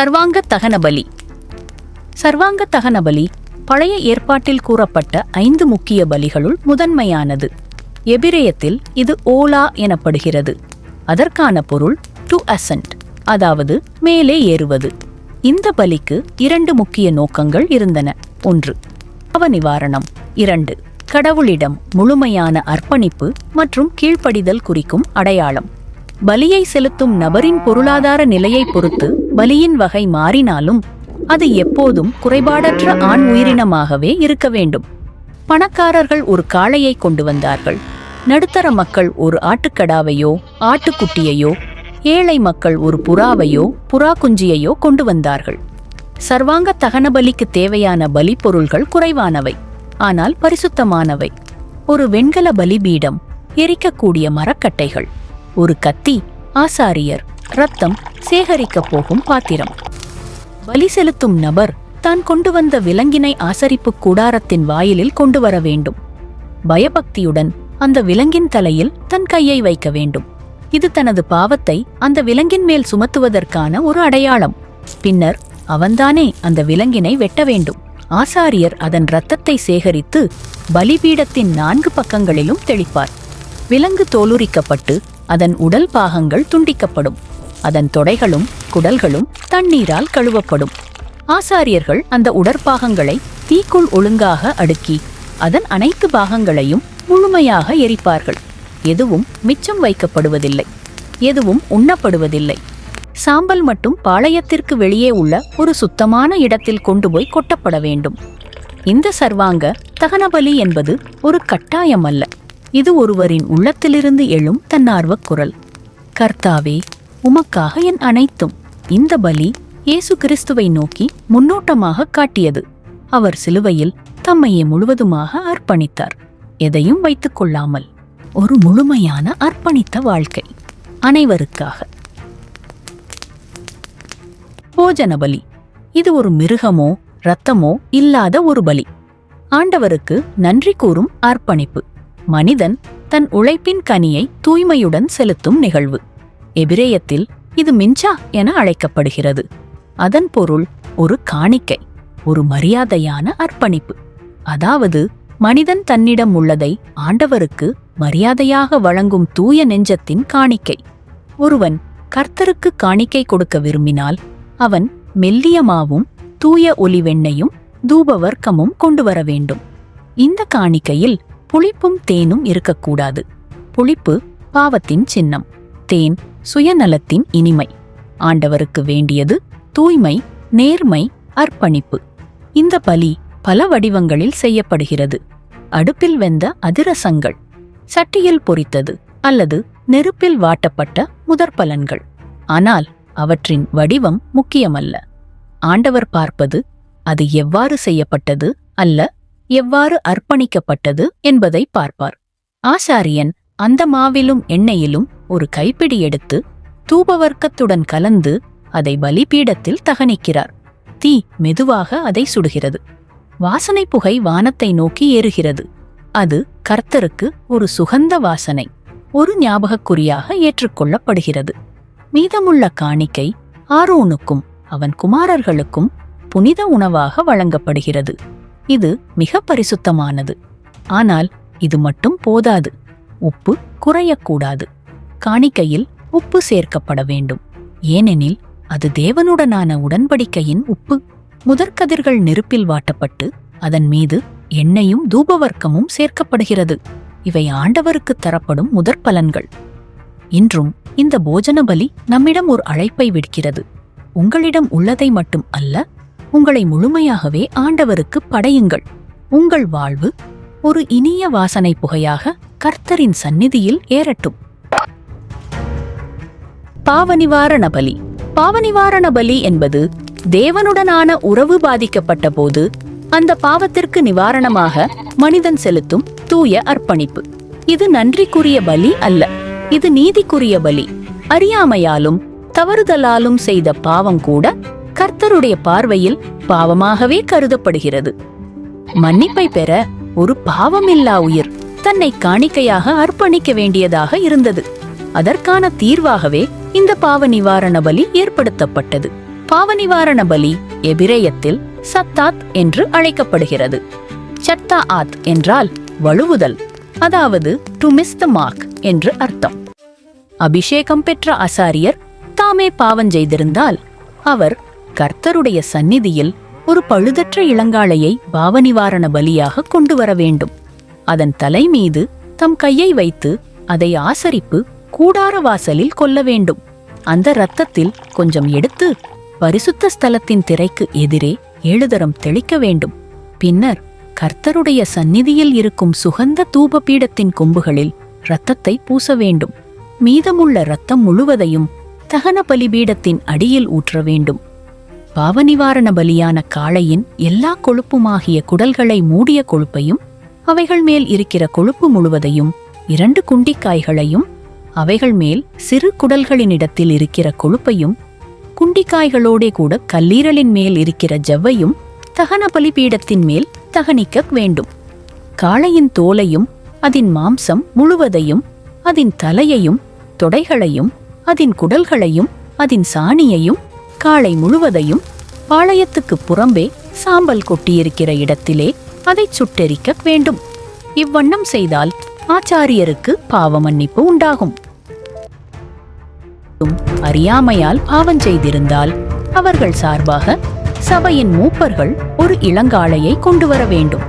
சர்வாங்க தகனபலி சர்வாங்க தகனபலி பழைய ஏற்பாட்டில் கூறப்பட்ட ஐந்து முக்கிய பலிகளுள் முதன்மையானது. எபிரேயத்தில் இது ஓலா எனப்படுகிறது. அதற்கான பொருள் டு அசன்ட் அதாவது மேலே ஏறுவது. இந்த பலிக்கு இரண்டு முக்கிய நோக்கங்கள் இருந்தன. ஒன்று அவநிவாரணம். நிவாரணம் இரண்டு கடவுளிடம் முழுமையான அர்ப்பணிப்பு மற்றும் கீழ்ப்படிதல் குறிக்கும் அடையாளம். பலியை செலுத்தும் நபரின் பொருளாதார நிலையை பொறுத்து பலியின் வகை மாறினாலும் அது எப்போதும் குறைபாடற்ற ஆண் உயிரினமாகவே இருக்க வேண்டும். பணக்காரர்கள் ஒரு காளையை கொண்டு வந்தார்கள். நடுத்தர மக்கள் ஒரு ஆட்டுக்கடாவையோ ஆட்டுக்குட்டியையோ ஏழை மக்கள் ஒரு புறாவையோ புறா குஞ்சியையோ கொண்டு வந்தார்கள். சர்வாங்க தகன பலிக்கு தேவையான பலி பொருள்கள் குறைவானவை ஆனால் பரிசுத்தமானவை. ஒரு வெண்கல பலிபீடம் எரிக்கக்கூடிய மரக்கட்டைகள் ஒரு கத்தி ஆசாரியர் ரத்தம் சேகரிக்கப் போகும் பாத்திரம். பலி செலுத்தும் நபர் தான் கொண்டு வந்த விலங்கினை ஆசரிப்பு கூடாரத்தின் வாயிலில் கொண்டு வர வேண்டும். பயபக்தியுடன் அந்த விலங்கின் தலையில் தன் கையை வைக்க வேண்டும். இது தனது பாவத்தை அந்த விலங்கின் மேல் சுமத்துவதற்கான ஒரு அடையாளம். பின்னர் அவன்தானே அந்த விலங்கினை வெட்ட வேண்டும். ஆசாரியர் அதன் இரத்தத்தை சேகரித்து பலிபீடத்தின் நான்கு பக்கங்களிலும் தெளிப்பார். விலங்கு தோலுரிக்கப்பட்டு அதன் உடல் பாகங்கள் துண்டிக்கப்படும். அதன் தொடைகளும் குடல்களும் தண்ணீரால் கழுவப்படும். ஆசாரியர்கள் அந்த உடற்பாகங்களை தீக்குள் ஒழுங்காக அடுக்கி அதன் அனைத்து பாகங்களையும் முழுமையாக எரிப்பார்கள். எதுவும் மிச்சம் வைக்கப்படுவதில்லை. எதுவும் உண்ணப்படுவதில்லை. சாம்பல் மட்டும் பாளையத்திற்கு வெளியே உள்ள ஒரு சுத்தமான இடத்தில் கொண்டு போய் கொட்டப்பட வேண்டும். இந்த சர்வாங்க தகனபலி என்பது ஒரு கட்டாயம் அல்ல இது ஒருவரின் உள்ளத்திலிருந்து எழும் தன்னார்வக் குரல். கர்த்தாவே உமக்காக என் அனைத்தும். இந்த பலி இயேசு கிறிஸ்துவை நோக்கி முன்னோட்டமாக காட்டியது. அவர் சிலுவையில் தம்மையே முழுவதுமாக அர்ப்பணித்தார். எதையும் வைத்துக் கொள்ளாமல். ஒரு முழுமையான அர்ப்பணித்த வாழ்க்கை. அனைவருக்காக. போஜன பலி. இது ஒரு மிருகமோ இரத்தமோ இல்லாத ஒரு பலி. ஆண்டவருக்கு நன்றி கூறும் அர்ப்பணிப்பு. மனிதன் தன் உழைப்பின் கனியை தூய்மையுடன் செலுத்தும் நிகழ்வு. எபிரேயத்தில் இது மின்சா என அழைக்கப்படுகிறது. அதன் பொருள் ஒரு காணிக்கை ஒரு மரியாதையான அர்ப்பணிப்பு. அதாவது மனிதன் தன்னிடம் உள்ளதை ஆண்டவருக்கு மரியாதையாக வழங்கும் தூய நெஞ்சத்தின் காணிக்கை. ஒருவன் கர்த்தருக்கு காணிக்கை கொடுக்க விரும்பினால் அவன் மெல்லிய மாவும் தூய ஒலிவெண்ணையும் தூபவர்க்கமும் கொண்டு வர வேண்டும். இந்த காணிக்கையில் புளிப்பும் தேனும் இருக்கக்கூடாது. புளிப்பு பாவத்தின் சின்னம் தேன் சுயநலத்தின் இனிமை. ஆண்டவருக்கு வேண்டியது தூய்மை நேர்மை அர்ப்பணிப்பு. இந்த பலி பல வடிவங்களில் செய்யப்படுகிறது. அடுப்பில் வெந்த அதிரசங்கள் சட்டியில் பொரித்தது அல்லது நெருப்பில் வாட்டப்பட்ட முதற்பலன்கள். ஆனால் அவற்றின் வடிவம் முக்கியமல்ல. ஆண்டவர் பார்ப்பது அது எவ்வாறு செய்யப்பட்டது அல்ல எவ்வாறு அர்ப்பணிக்கப்பட்டது என்பதை பார்ப்பார். ஆசாரியன் அந்த மாவிலும் எண்ணெயிலும் ஒரு கைப்பிடி எடுத்து தூபவர்க்கத்துடன் கலந்து அதை பலிபீடத்தில் தகனிக்கிறார். தீ மெதுவாக அதை சுடுகிறது. வாசனை புகை வானத்தை நோக்கி ஏறுகிறது. அது கர்த்தருக்கு ஒரு சுகந்த வாசனை ஒரு ஞாபகக்குறியாக ஏற்றுக்கொள்ளப்படுகிறது. மீதமுள்ள காணிக்கை ஆரோனுக்கும் அவன் குமாரர்களுக்கும் புனித உணவாக வழங்கப்படுகிறது. இது மிக பரிசுத்தமானது. ஆனால் இது மட்டும் போதாது. உப்பு குறையக்கூடாது. காணிக்கையில் உப்பு சேர்க்கப்பட வேண்டும். ஏனெனில் அது தேவனுடனான உடன்படிக்கையின் உப்பு. முதற்கதிர்கள் நெருப்பில் வாட்டப்பட்டு அதன் மீது எண்ணெயும் தூபவர்க்கமும் சேர்க்கப்படுகிறது. இவை ஆண்டவருக்கு தரப்படும் முதற்பலன்கள். இன்றும் இந்த போஜன பலி நம்மிடம் ஒரு அழைப்பை விடுக்கிறது. உங்களிடம் உள்ளதை மட்டும் அல்ல உங்களை முழுமையாகவே ஆண்டவருக்கு படையுங்கள். உங்கள் வாழ்வு ஒரு இனிய வாசனை புகையாக கர்த்தரின் சந்நிதியில் ஏறட்டும். பாவநிவாரண பலி பாவநிவாரண பலி என்பது தேவனுடனான உறவு பாதிக்கப்பட்ட போது அந்த பாவத்திற்கு நிவாரணமாக மனிதன் செலுத்தும் தூய அர்ப்பணிப்பு. இது நன்றிக்குரிய பலி அல்ல. இது நீதிக்குரிய பலி. அறியாமையாலும் தவறுதலாலும் செய்த பாவம் கூட கர்த்தருடைய பார்வையில் பாவமாகவே கருதப்படுகிறது. மன்னிப்பை பெற ஒரு பாவமில்லா உயிர் தன்னை காணிக்கையாக அர்ப்பணிக்க வேண்டியதாக இருந்தது. அதற்கான தீர்வாகவே இந்த பாவ நிவாரண பலி ஏற்படுத்தப்பட்டது. பாவ நிவாரண பலி எபிரேயத்தில் சத்தாத் என்று அழைக்கப்படுகிறது. சத்தா ஆத் என்றால் வழுவுதல் அதாவது டு மிஸ் த மார்க் என்று அர்த்தம். அபிஷேகம் பெற்ற ஆசாரியர் தாமே பாவம் செய்திருந்தால் அவர் கர்த்தருடைய சந்நிதியில் ஒரு பழுதற்ற இளங்காளையை பாவநிவாரண பலியாக கொண்டு வர வேண்டும். அதன் தலை மீது தம் கையை வைத்து அதை ஆசரிப்பு கூடார வாசலில் கொல்ல வேண்டும். அந்த இரத்தத்தில் கொஞ்சம் எடுத்து பரிசுத்த ஸ்தலத்தின் திரைக்கு எதிரே ஏழுதரம் தெளிக்க வேண்டும். பின்னர் கர்த்தருடைய சந்நிதியில் இருக்கும் சுகந்த தூப பீடத்தின் கொம்புகளில் இரத்தத்தை பூச வேண்டும். மீதமுள்ள இரத்தம் முழுவதையும் தகன பலிபீடத்தின் அடியில் ஊற்ற வேண்டும். பாவநிவாரண பலியான காளையின் எல்லா கொழுப்புமாகிய குடல்களை மூடிய கொழுப்பையும் அவைகள் மேல் இருக்கிற கொழுப்பு முழுவதையும் இரண்டு குண்டிக்காய்களையும் அவைகள் மேல் சிறு குடல்களினிடத்தில் இருக்கிற கொழுப்பையும் குண்டிக்காய்களோடே கூட கல்லீரலின் மேல் இருக்கிற ஜவ்வையும் தகன பலிபீடத்தின் மேல் தகனிக்க வேண்டும். காளையின் தோலையும் அதின் மாம்சம் முழுவதையும் அதின் தலையையும் தொடைகளையும் அதன் குடல்களையும் அதன் சாணியையும் காளை முழுவதையும் பாளையத்துக்கு புறம்பே சாம்பல் கொட்டியிருக்கிற இடத்திலே அதை சுட்டெரிக்க வேண்டும். இவ்வண்ணம் செய்தால் ஆச்சாரியருக்கு பாவ மன்னிப்பு உண்டாகும். அறியாமையால் பாவம் செய்திருந்தால் அவர்கள் சார்பாக சபையின் மூப்பர்கள் ஒரு இளங்காளையை கொண்டு வர வேண்டும்.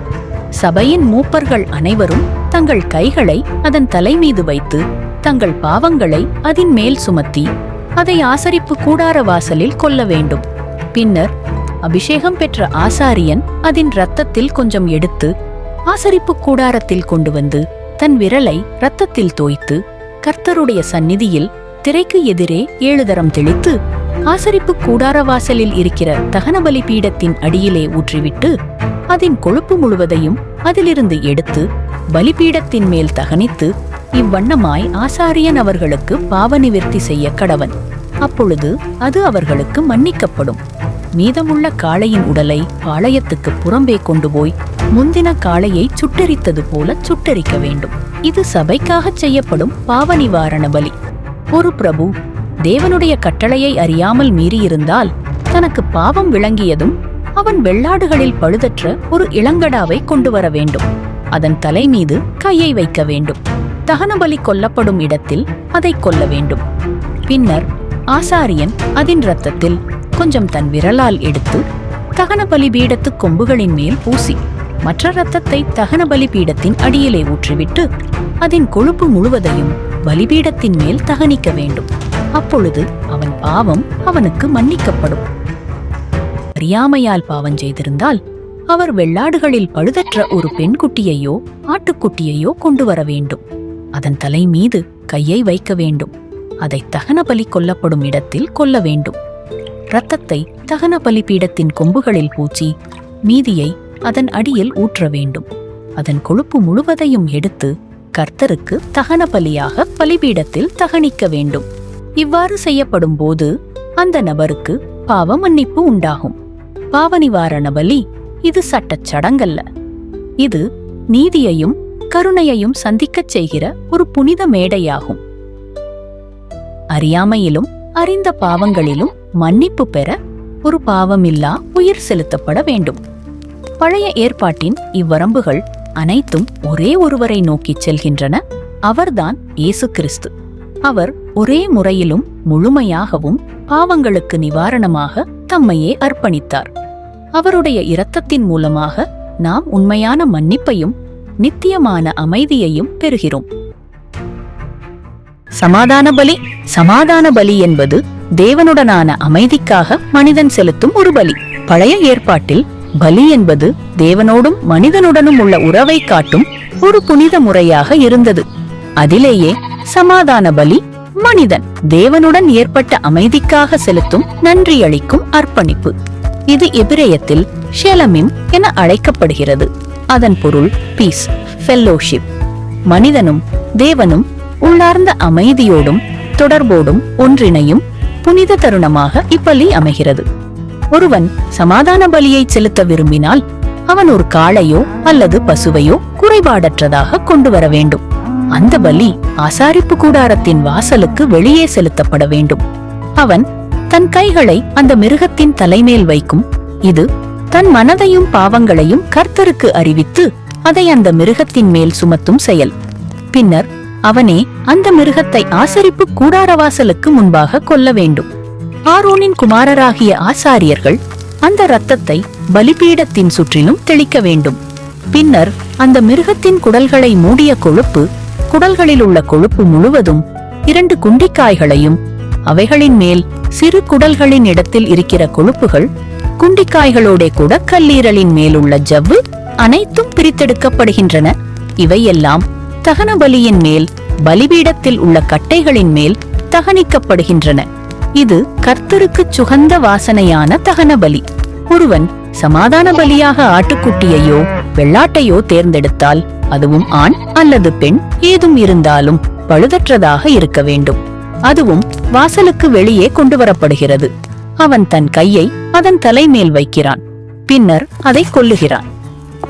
சபையின் மூப்பர்கள் அனைவரும் தங்கள் கைகளை அதன் தலை மீது வைத்து தங்கள் பாவங்களை அதன் மேல் சுமத்தி அதை ஆசரிப்பு கூடார வாசலில் கொல்ல வேண்டும். பின்னர் அபிஷேகம் பெற்ற ஆசாரியன் அதன் இரத்தத்தில் கொஞ்சம் எடுத்து ஆசரிப்பு கூடாரத்தில் கொண்டு வந்து தன் விரலை ரத்தத்தில் தோய்த்து கர்த்தருடைய சந்நிதியில் திரைக்கு எதிரே ஏழு தரம் தெளித்து ஆசரிப்பு கூடார வாசலில் இருக்கிற தகனபலி பீடத்தின் அடியிலே ஊற்றிவிட்டு அதன் கொழுப்பு முழுவதையும் அதிலிருந்து எடுத்து பலிபீடத்தின் மேல் தகனித்து இவ்வண்ணமாய் ஆசாரியன் அவர்களுக்கு பாவ நிவர்த்தி செய்ய கடவன். அப்பொழுது அது அவர்களுக்கு மன்னிக்கப்படும். மீதமுள்ள காளையின் உடலை பாளையத்துக்கு புறம்பே கொண்டு போய் முந்தின காளையை சுட்டெரித்தது போல சுட்டரிக்க வேண்டும். இது சபைக்காகச் செய்யப்படும் பாவ நிவாரண பலி. ஒரு பிரபு தேவனுடைய கட்டளையை அறியாமல் மீறியிருந்தால் தனக்கு பாவம் விளங்கியதும் அவன் வெள்ளாடுகளில் பழுதற்ற ஒரு இளங்கடாவை கொண்டு வர வேண்டும். அதன் தலை மீது கையை வைக்க வேண்டும். தகனபலி கொல்லப்படும் இடத்தில் அதை கொல்ல வேண்டும். பின்னர் ஆசாரியன் அதின் இரத்தத்தில் கொஞ்சம் தன் விரலால் எடுத்து தகனபலி பீடத்து கொம்புகளின் மேல் பூசி மற்ற ரத்தத்தை தகன பலிபீடத்தின் அடியிலே ஊற்றிவிட்டு அதன் கொழுப்பு முழுவதையும் பலிபீடத்தின் மேல் தகனிக்க வேண்டும். அப்பொழுது அவன் பாவம் அவனுக்கு மன்னிக்கப்படும். அறியாமையால் பாவம் செய்திருந்தால் அவர் வெள்ளாடுகளில் பழுதற்ற ஒரு பெண்குட்டியையோ ஆட்டுக்குட்டியையோ கொண்டு வர வேண்டும். அதன் தலை மீது கையை வைக்க வேண்டும். அதை தகன பலி கொல்லப்படும் இடத்தில் கொல்ல வேண்டும். இரத்தத்தை தகன பலிபீடத்தின் கொம்புகளில் பூச்சி மீதியை அதன் அடியில் ஊற்ற வேண்டும். அதன் கொழுப்பு முழுவதையும் எடுத்து கர்த்தருக்கு தகன பலியாக பலிபீடத்தில் தகனிக்க வேண்டும். இவ்வாறு செய்யப்படும் போது அந்த நபருக்கு பாவ மன்னிப்பு உண்டாகும். பாவ நிவாரண பலி இது சட்டச் சடங்கல்ல. இது நீதியையும் கருணையையும் சந்திக்கச் செய்கிற ஒரு புனித மேடையாகும். அறியாமையிலும் அறிந்த பாவங்களிலும் மன்னிப்பு பெற ஒரு பாவமில்லா உயிர் செலுத்தப்பட வேண்டும். பழைய ஏற்பாட்டின் இவ்வரம்புகள் அனைத்தும் ஒரே ஒருவரை நோக்கிச் செல்கின்றன அவர்தான் இயேசு கிறிஸ்து. அவர் ஒரே முறையிலும் முழுமையாகவும் பாவங்களுக்கு நிவாரணமாக தம்மையே அர்ப்பணித்தார். அவருடைய இரத்தத்தின் மூலமாக நாம் உண்மையான மன்னிப்பையும் நித்தியமான அமைதியையும் பெறுகிறோம். சமாதான பலி சமாதான பலி என்பது தேவனுடனான அமைதிக்காக மனிதன் செலுத்தும் ஒரு பலி. பழைய ஏற்பாட்டில் பலி என்பது தேவனோடும் மனிதனுடனும் உள்ள உறவை காட்டும் ஒரு புனித முறையாக இருந்தது. அதிலேயே சமாதான பலி மனிதன் தேவனுடன் ஏற்பட்ட அமைதிக்காக செலுத்தும் நன்றியளிக்கும் அர்ப்பணிப்பு. இது எபிரேயத்தில் ஷெலமிம் என அழைக்கப்படுகிறது. அதன் பொருள் பீஸ் ஃபெல்லோஷிப் மனிதனும் தேவனும் உள்ளார்ந்த அமைதியோடும் தொடர்போடும் ஒன்றிணையும் புனித தருணமாக இப்பலி அமைகிறது. ஒருவன் சமாதான பலியை செலுத்த விரும்பினால் அவன் ஒரு காளையோ அல்லது பசுவையோ குறைபாடற்றதாக கொண்டு வர வேண்டும். அந்த பலி ஆசாரிப்பு கூடாரத்தின் வாசலுக்கு வெளியே செலுத்தப்பட வேண்டும். அவன் தன் கைகளை அந்த மிருகத்தின் தலைமேல் வைக்கும். இது தன் மனதையும் பாவங்களையும் கர்த்தருக்கு அறிவித்து அதை அந்த மிருகத்தின் மேல் சுமத்தும் செயல். பின்னர் அவனே அந்த மிருகத்தை ஆசரிப்பு கூடாரவாசலுக்கு முன்பாக கொல்ல வேண்டும். ஆரோனின் குமாரராகிய ஆசாரியர்கள் அந்த இரத்தத்தை பலிபீடத்தின் சுற்றிலும் தெளிக்க வேண்டும். பின்னர் அந்த மிருகத்தின் குடல்களை மூடிய கொழுப்பு குடல்களில் உள்ள கொழுப்பு முழுவதும் இரண்டு குண்டிக்காய்களையும் அவைகளின் மேல் சிறு குடல்களின் இடத்தில் இருக்கிற கொழுப்புகள் குண்டிக்காய்களோட கூட கல்லீரலின் மேலுள்ள ஜவ்வு அனைத்தும் பிரித்தெடுக்கப்படுகின்றன. இவையெல்லாம் தகன பலியின் மேல் பலிபீடத்தில் உள்ள கட்டைகளின் மேல் தகனிக்கப்படுகின்றன. இது கர்த்தருக்கு சுகந்த வாசனையான தகன பலி. ஒருவன் சமாதான பலியாக ஆட்டுக்குட்டியையோ வெள்ளாட்டையோ தேர்ந்தெடுத்தால் அதுவும் ஆண் அல்லது பெண் ஏதும் இருந்தாலும் பழுதற்றதாக இருக்க வேண்டும். அதுவும் வாசலுக்கு வெளியே கொண்டு வரப்படுகிறது. அவன் தன் கையை அதன் தலைமேல் வைக்கிறான். பின்னர் அதை கொல்லுகிறான்.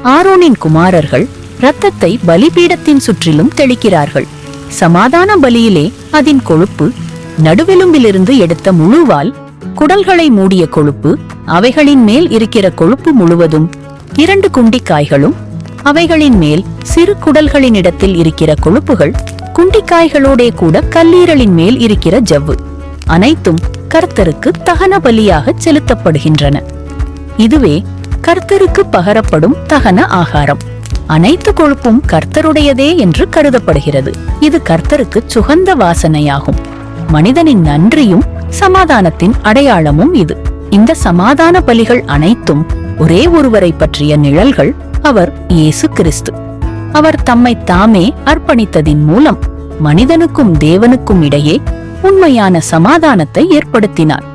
ஆரோனின் குமாரர்கள் இரத்தத்தை பலிபீடத்தின் சுற்றிலும் தெளிக்கிறார்கள். சமாதான பலியிலே அதன் கொழுப்பு நடுவெலும்பிலிருந்து எடுத்த முழுவால் குடல்களை மூடிய கொழுப்பு அவைகளின் மேல் இருக்கிற கொழுப்பு முழுவதும் இரண்டு குண்டிக்காய்களும் அவைகளின் மேல் சிறு குடல்களின் இடத்தில் இருக்கிற கொழுப்புகள் குண்டிக்காய்களோடே கூட கல்லீரலின் மேல் இருக்கிற ஜவ்வு. அனைத்தும் கர்த்தருக்கு தகன பலியாக செலுத்தப்படுகின்றன. இதுவே கர்த்தருக்கு பகரப்படும் தகன ஆகாரம். அனைத்து கொழுப்பும் கர்த்தருடையதே என்று கருதப்படுகிறது. இது கர்த்தருக்கு சுகந்த வாசனையாகும். மனிதனின் நன்றியும் சமாதானத்தின் அடையாளமும் இது. இந்த சமாதான பலிகள் அனைத்தும் ஒரே ஒருவரை பற்றிய நிழல்கள் அவர் இயேசு கிறிஸ்து. அவர் தம்மை தாமே அர்ப்பணித்ததின் மூலம் மனிதனுக்கும் தேவனுக்கும் இடையே உண்மையான சமாதானத்தை ஏற்படுத்தினார்.